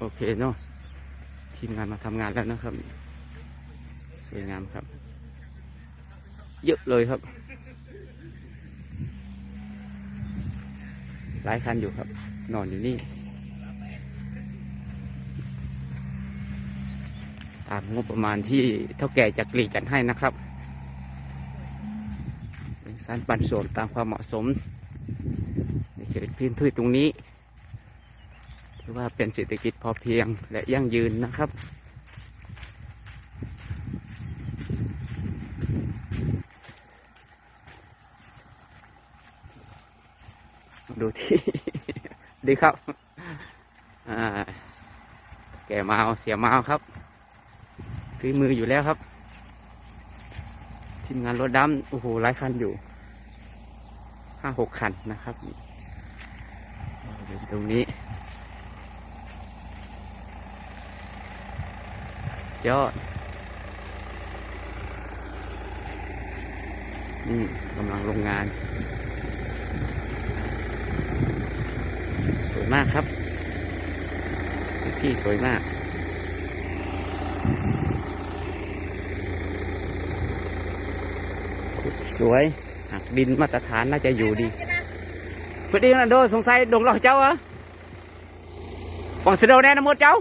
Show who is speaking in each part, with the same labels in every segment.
Speaker 1: โอเคเนาะทีมงานมาทำงานแล้วนะครับ สวยงามครับ เยอะเลยครับ หลายคันอยู่ครับ นอนอยู่นี่ ตามงบประมาณที่เท่าแก่จะกรีดกันให้นะครับเป็นสารปันส่วนตามความเหมาะสมในเขตพื้นพืชตรงนี้ ถือว่าเป็นเศรษฐกิจพอเพียงและยั่งยืนนะครับ ดูที่ดีครับแกมาเอาเสียเอาครับฝีมืออยู่แล้วครับทีมงานรถดำโอ้โหหลายคันอยู่ห้าหกคันนะครับ ตรงนี้ ยอด นี่กำลังโรงงาน สวยมากครับ ที่สวยมากสวยหักดินมาตรฐานน่าจะอยู่ดีพอดีนะโดสงสัยดงหลอกเจ้าเหรอวังเสดแน่นะมดเจ้า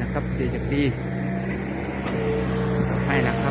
Speaker 1: นะ ครับเสียจากดีให้นะครับ